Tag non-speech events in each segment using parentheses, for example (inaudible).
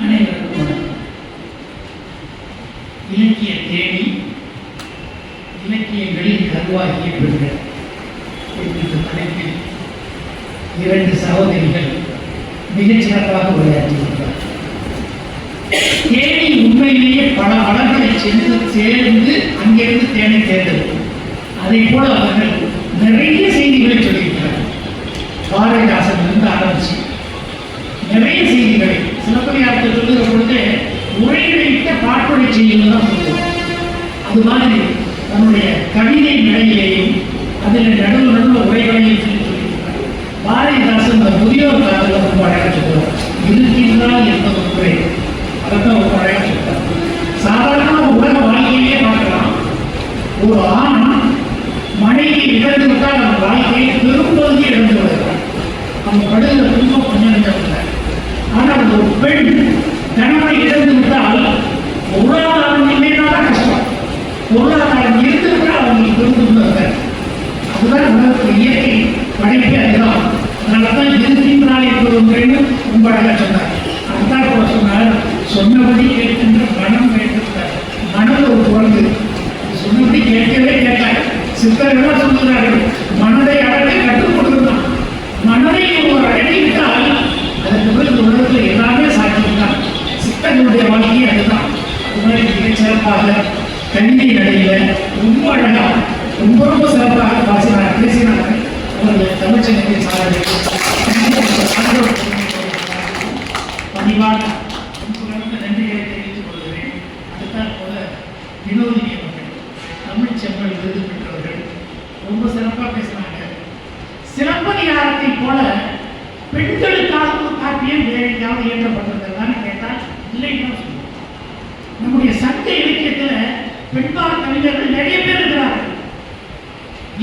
அனைவருக்கும் இலக்கிய தேடி இலக்கியங்களில் கருவாகிய பெண்கள் என்கின்ற தலைப்பில் இரண்டு சகோதரிகள் மிகச் சிறப்பாக உரையாற்றியிருக்கிறார் தேனி உண்மையிலேயே பல மலர்களை சென்று சேர்ந்து அங்கிருந்து தேனை தேர்ந்தெடுக்கும். அதை போல அவர்கள் சொல்லுவார் இருக்கின்றால் என்பது குறை அதைத்தான் ரொம்ப அழகாக சொல்றார் சாதாரண உலக வாழ்க்கையிலே பார்க்கலாம். ஒரு ஆண் மனைவி இழந்து விட்டால் அந்த வாழ்க்கையை பெரும்பகுதி இழந்து வருகிறார் அவங்க படுகிற துன்பம் கொஞ்சம் நெஞ்சமில்லை ஆனால் ஒரு பெண் கணவனை இழந்து விட்டால் பொருளாதாரம் இல்லைனாலும் கஷ்டம். பொருளாதாரம் இருந்திருந்தால் அவங்களுக்கு பெருந்துள்ளது அதுதான் உலகத்தில் இயற்கை படைப்பே அதுதான் அதனால இருக்கின்றான் என்பது ஒரு உங்களாக ரொம்ப அழகாக சொன்னார். அதுதான் கூட சொன்னார். சொன்னபடி கேட்கின்ற மனம் வேண்டும் மனதில் ஒரு குழந்தை சொன்னபடி கேட்கவே கேட்டார் சித்தர்கள் சொல்லுகிறார்கள் மனதை அடக்க கற்றுக் கொடுத்துருந்தான் மனதை ஒரு அடக்கி அதற்கு பிறகு உலகத்தில் எல்லாமே சாத்தியம்தான். சித்தர்களுடைய வாழ்க்கையே அதுதான். அது மிகச் சிறப்பாக கல்வி நடையில் ரொம்ப அழகாக ரொம்ப ரொம்ப சிறப்பாக பாசினார் பேசினார்கள் அவர்கள் தமிழ்ச்சங்கத்தை சாரர்கள் பணிவாக உங்களுக்கு நன்றிகளை தெரிவித்துக் கொள்கிறேன். அடுத்தால் போல வினோதினி அவர்கள் தமிழ் செம்மல் விருது பெற்றவர்கள் ரொம்ப சிறப்பாக பேசினாங்க சிலப்பதிகாரத்தை போல பெண்களுக்காக ஒரு காப்பியம் வேற எங்கேயாவது இயற்றப்பட்டிருக்கிறதான்னு கேட்டால் இல்லைன்னு சொல்லுவோம். நம்முடைய சங்க இலக்கியத்தில் பெண்பால் கவிஞர்கள் நிறைய பேர் இருக்கிறார்கள்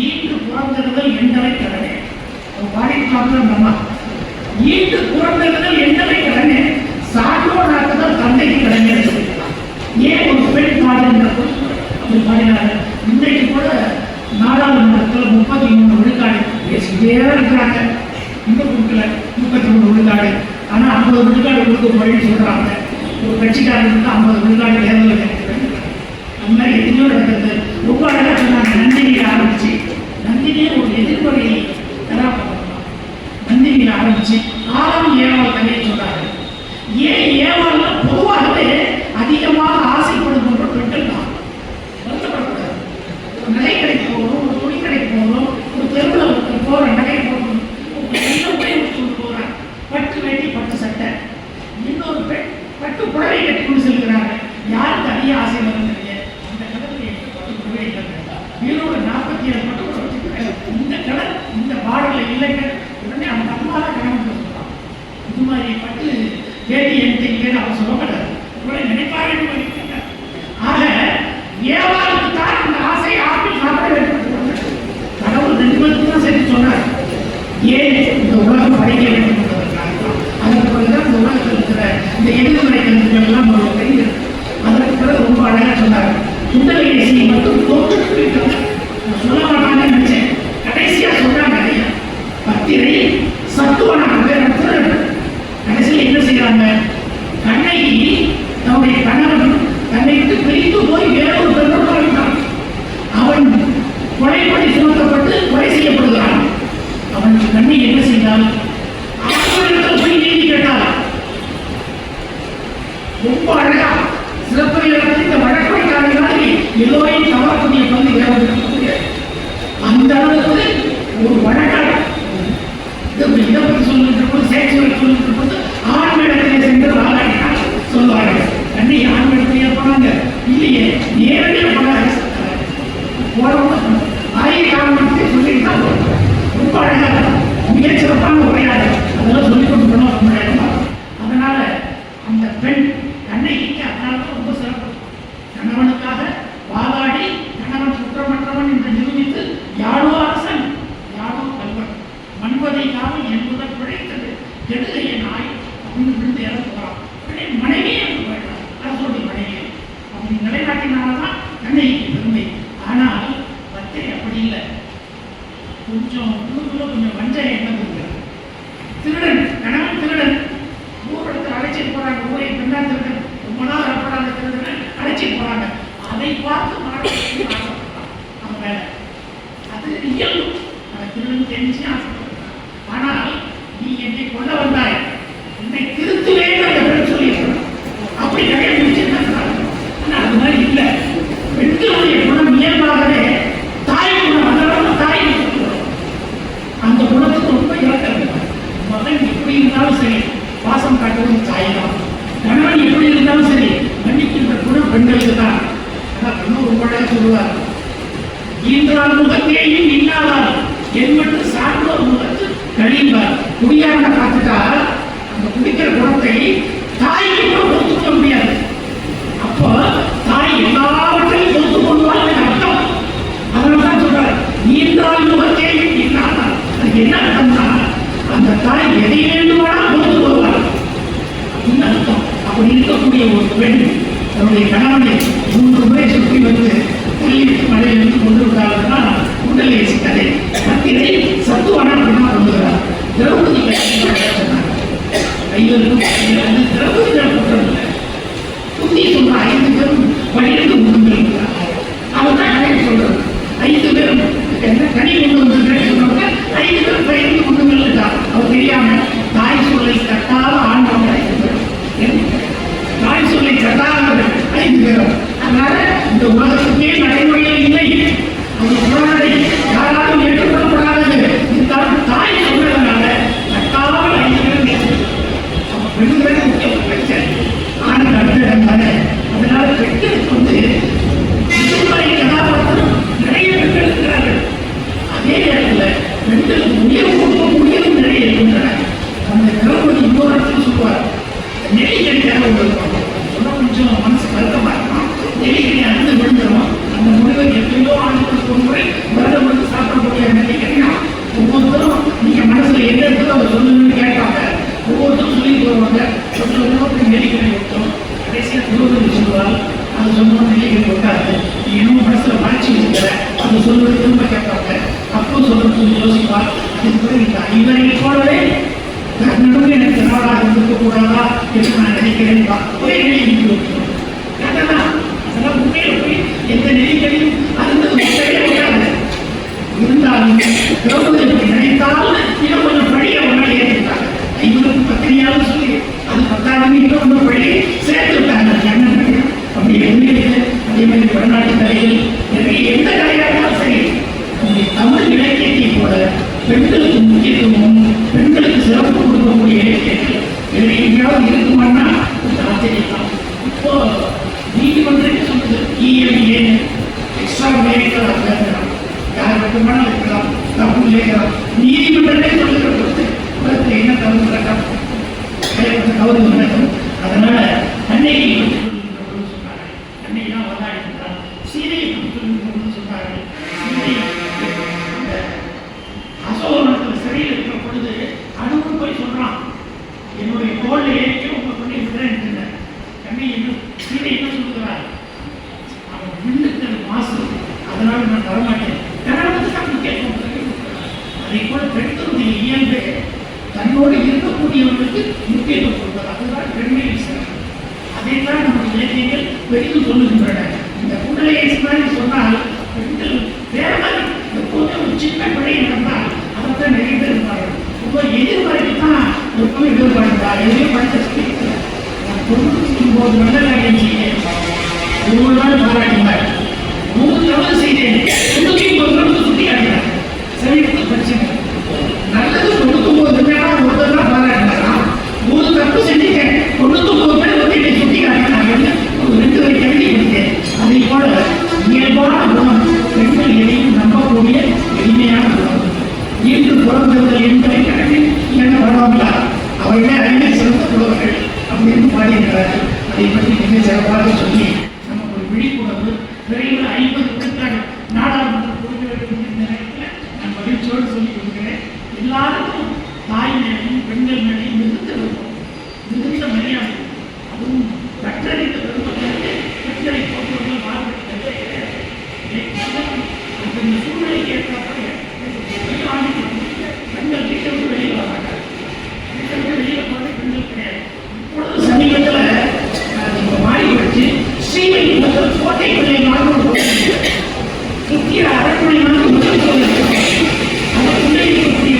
ஈண்டு புறந்திருதல் எந்தவை கடனே. பாடிக்காமல் நம்ம ஈட்டு புறந்திருதல் எந்தவை கடனே. தான் தந்தைக்கு கடனே ஏன் ஒரு பெண் பாடுகின்ற அப்படி பாடினார்கள் இன்றைக்கு கூட நாடாளுமன்றத்தில் முப்பத்தி மூணு விழுக்காடு பேசிட்டே இருக்கிறாங்க. இன்னும் கொடுக்கல. முப்பத்தி மூணு விழுக்காடு. ஆனால் ஐம்பது விழுக்காடு கொடுக்க வழி சொல்கிறாங்க ஒரு கட்சிக்காரங்களுக்கு ஐம்பது விழுக்காடு தேர்தல் கிடைக்கிறது அந்த மாதிரி எத்தனையோ நடக்கிறது ரொம்ப அழகாக சொன்னாங்க. நந்தினியில் ஆரம்பிச்சு. நந்தினியே ஒரு எதிர்மறை கதாபாத்திரம் நந்தினியில் ஆரம்பிச்சு ஆறாம் ஏழாவது கதையை சொல்றாங்க ஏன் ஏவாள்னா பொதுவாகவே அதிகமாக ஆசைப்படுகின்ற பெண்கள் தான் வருத்தப்படக்கூடாது ஒரு நகை கடைக்கு போகணும் ஒரு துணி கடைக்கு போகணும் ஒரு தெருவில் போகிற நகை போகணும் ஒரு நல்ல உடை கொண்டு போகிறான் பட்டு வேட்டி பட்டு சட்டை இன்னொரு பெண் பட்டு புடவை கட்டி கொண்டு செல்கிறார்கள் யாருக்கு அதிக ஆசை வருங்கிறீங்க இந்த கடலில் எட்டு பட்டு புடவை இல்லைங்க ஈரோடு நாற்பத்தி ஏழு பட்டு புடவை வச்சிருக்காங்க. இந்த கடல் பாடல பாடலில் இல்லைங்க. உடனே அந்த அம்மா தான் கணவன் சொல்கிறான் இது மாதிரி பட்டு வேட்டி என்கிட்ட இல்லைன்னு அவன் சொல்ல மாட்டார் உடனே ஆக ஏவாளுக்கு தான் அந்த ஆசை ஆப்பிள் சாப்பிட கடவுள் ரெண்டு பேருக்கு தான் சரி சொன்னார். ஏன் இந்த உலகம் படைக்க வேண்டும் என்பதற்காக தான். இந்த உலகத்தில் இருக்கிற இந்த எதிர்மறை கருத்துக்கள் எல்லாம் Thank (laughs) you. கொஞ்சம் உள்ளுக்குள்ள கொஞ்சம் வஞ்சக எண்ணம் இருக்கிறது. திருடன் திருடன். ஊர் இடத்துல அழைச்சிட்டு போறாங்க. ஊரை ரொம்ப நாள் வரப்படாத அழைச்சிட்டு போறாங்க. அதை பார்த்து அவன் வேலை தெரிஞ்சு ஆசைப்படுறான் ஆனால் நீ என்னை கொல்ல வந்தா பெண்களுக்கு தான் அதான் இன்னும் ரொம்ப அழகா சொல்லுவார். ஈன்றால் முகத்தேயும் இல்லாதார் என் மட்டும் சான்றோர் முகத்து கழிந்தார் குடியாரனை பார்த்துட்டா அந்த குடிக்கிற குணத்தை தாய்க்கு கூட பொறுத்துக்க முடியாது. அப்போ தாய் எல்லாவற்றையும் பொறுத்து கொள்வாங்க அர்த்தம். அதனாலதான் சொல்றாரு ஈன்றால் முகத்தேயும் இல்லாதார் அது என்ன அர்த்தம்னா அந்த தாய் எதை வேண்டுமானால் பொறுத்து கொள்வார். அப்படின்னு அர்த்தம்? அப்படி இருக்கக்கூடிய ஒரு பெண் தன்னுடைய கணவனை மூன்று முறை சுற்றி வந்து பள்ளிக்கு மழையிலிருந்து கொண்டு விட்டாங்கன்னா உடல் ஏசி கதை கத்திரை சத்துவான அப்படின்னா கொண்டுகிறார் திரௌபதி ஐவருக்கும் அது திரௌபதி குற்றம் இல்லை புத்தி சொல்ற ஐந்து பேரும் பன்னிரண்டு முகங்கள் அவர் தான் கதை சொல்றது ஐந்து பேரும் என்ன கனி கொண்டு வந்திருக்கிறேன் சொன்னவங்க ஐந்து பேரும் பன்னிரண்டு முகங்கள் இருக்கா அவர் தெரியாம தாய் சொல்லை கட்டாத கட்டாதவர்கள் அதனால இந்த உலகத்துக்கே நடைமுறை போவாங்க சொல்லுவோம் நெறிக்கடி வைக்கும் கடைசியாக திருவள்ளுவர் சொல்லுவார் அது சொன்னோம் நெறிக்கடி வைக்காது நீ இன்னும் மாற்றி இருக்கிற அது சொல்லுவது திரும்ப கேட்பாங்க அப்போ சொல்றது யோசிப்பார் அதுக்கு போலவே நடுவில் எனக்கு நாளாக இருக்க கூடாதா என்று நான் நினைக்கிறேன் ஒரே நிலையில் அதெல்லாம் அதெல்லாம் போய் எந்த இருந்தாலும் திரௌபதி நினைத்தால் பத்தாயிரம் அதைத்தான் நம்ம இலக்கியங்கள் பெரிதும் சொல்லுகின்றன. இந்த குண்டலையை மாதிரி சொன்னால் பெண்கள் வேற மாதிரி எப்போதுமே ஒரு சின்ன பிழை நடந்தால் அதைத்தான் நிறைய பேர் இருப்பார்கள். ரொம்ப எதிர்மறைக்கு தான் எப்பவும் எதிர்பார்க்கிறார் எதுவுமே படித்த சொல்லி நான் தொண்ணூற்றி ஒன்பது நல்ல காரியம் செய்தேன். ஒரு நாள் பாராட்டினார். மூணு தவறு செய்தேன். தொண்ணூற்றி ஒன்பது சுட்டி காட்டினார் சரி பிரச்சனை பாடியிருக்கிறார்கள் அதை பற்றி மிக சிறப்பாக சொல்லி நமக்கு ஒரு விழிப்புணர்வு விரைவில் ஐம்பது விழுக்காடு நாடாளுமன்ற கொடுக்க இந்த நேரத்தில் நான் மகிழ்ச்சியோடு சொல்லி கொடுக்கிறேன் எல்லாருக்கும் தாய் மேலையும் பெண்கள் மேலையும் மிகுந்த விருப்பம் மிகுந்த மரியாதை அதுவும் கற்றறிந்த பெருமக்களுக்கு பெண்களை போன்றவர்கள் மாறுபடுத்தவே கிடையாது அந்த இந்த சூழ்நிலைக்கு ஏற்ற பெண்கள் வீட்டை விட்டு வெளியில் வர மாட்டாங்க வீட்டை விட்டு வெளியில் போறது பெண்கள் கிடையாது இப்பொழுது சமீபத்தில் நான் இப்போ மாறி வச்சு ஸ்ரீவைகுண்டத்தில் கோட்டை பிள்ளை நாடு சுற்றிய அரண்மனை நாடு முதல் கோவில் இருக்கு. அந்த பிள்ளை இருக்கக்கூடிய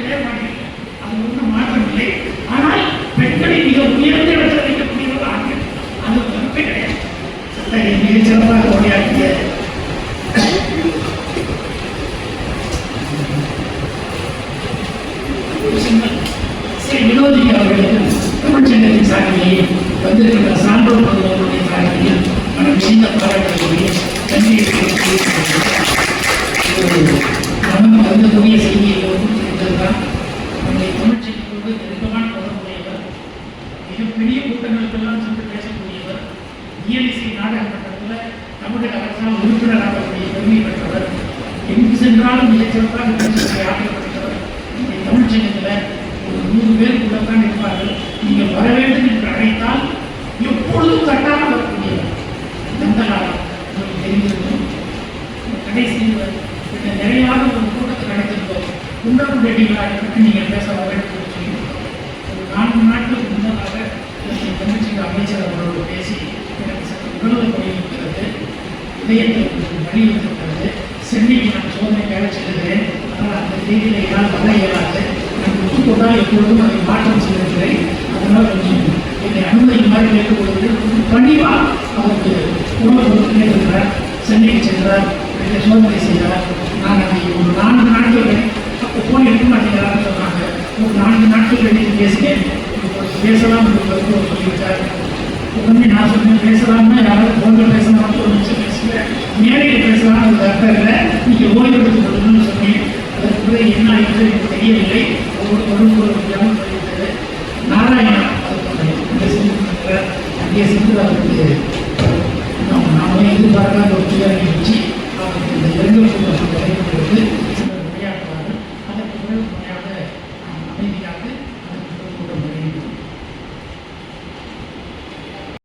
பேச மாட்டேங்க அது ஒன்றும் மாற்றம் இல்லை ஆனால் பெண்களை மிக உயர்ந்த இடத்துல வைக்கக்கூடியவர்கள் ஆண்கள் அது ஒரு தப்பே கிடையாது சட்டை சிறப்பாக உரையாற்றிய ஸ்ரீ வினோதி அவர்களுக்கு தமிழ்ச்சங்கத்தின் சார்பிலேயே வந்திருக்கிற சான்றோர் பொதுமக்களுடைய சார்பிலேயே மனம் சின்ன பாராட்டுகளை நன்றியை மனம் நம்முடைய நெருக்கமான தொடர்புடையவர் மிகப்பெரிய கூட்டங்களுக்கெல்லாம் சென்று இயலிசை நாடக தமிழக அரசால் உறுப்பினராகக்கூடிய பெருமை பெற்றவர் எங்கு சென்றாலும் மிகச்சிறப்பாக பேசுவதை ஆக்கப்பட்டவர் இந்த தமிழ்ச்சங்கத்தில் ஒரு நூறு பேர் கூட தான் இருப்பார்கள். நீங்கள் வர வேண்டும் என்று அழைத்தால் எப்பொழுதும் கட்டாமல் வரக்கூடியவர் அந்த காலம் உங்களுக்கு தெரிந்திருக்கும். கடைசி இந்த நிறைவாக ஒரு கூட்டத்தை நடத்திருக்கோம் குண்டரம் ரெட்டிகளாக பற்றி நீங்கள் பேச வேண்டும் நான்கு நாட்களுக்கு முன்னதாக தமிழ்ச்சி அமைச்சர் அவர்களோடு பேசி உணவு போயிருக்கிறது இதயத்தில் இருக்கிறது சென்னைக்கு நான் சோதனை வேலை ஆனால் அந்த தேதியில் என்னால் வர இயலாது? நான் ஒத்துக்கொண்டால் எப்பொழுதும் அதை மாற்றம் அதனால் கொஞ்சம் என்னை அனுமதி மாதிரி கேட்டுக்கொள்வது பணிவா அவருக்கு உணவு சென்னைக்கு சென்றார் என்னை சோதனை செய்தார். நான் அதை ஒரு நான்கு நாட்கள் அப்போ போன் எடுக்க மாட்டேங்கிறான்னு சொன்னாங்க. ஒரு நான்கு நாட்கள் கழித்து பேசலாம் சொல்லிவிட்டார். உடனே நான் சொன்னேன் பேசலாம்னா யாராவது பேசலாம் ஒரு பேசுகிறேன் மேடையில் பேசலாம் அது அர்த்தம் இல்லை. நீங்கள் ஓய்வு சொன்னேன். அதற்கு என்ன ஆயிடுச்சு எனக்கு தெரியவில்லை.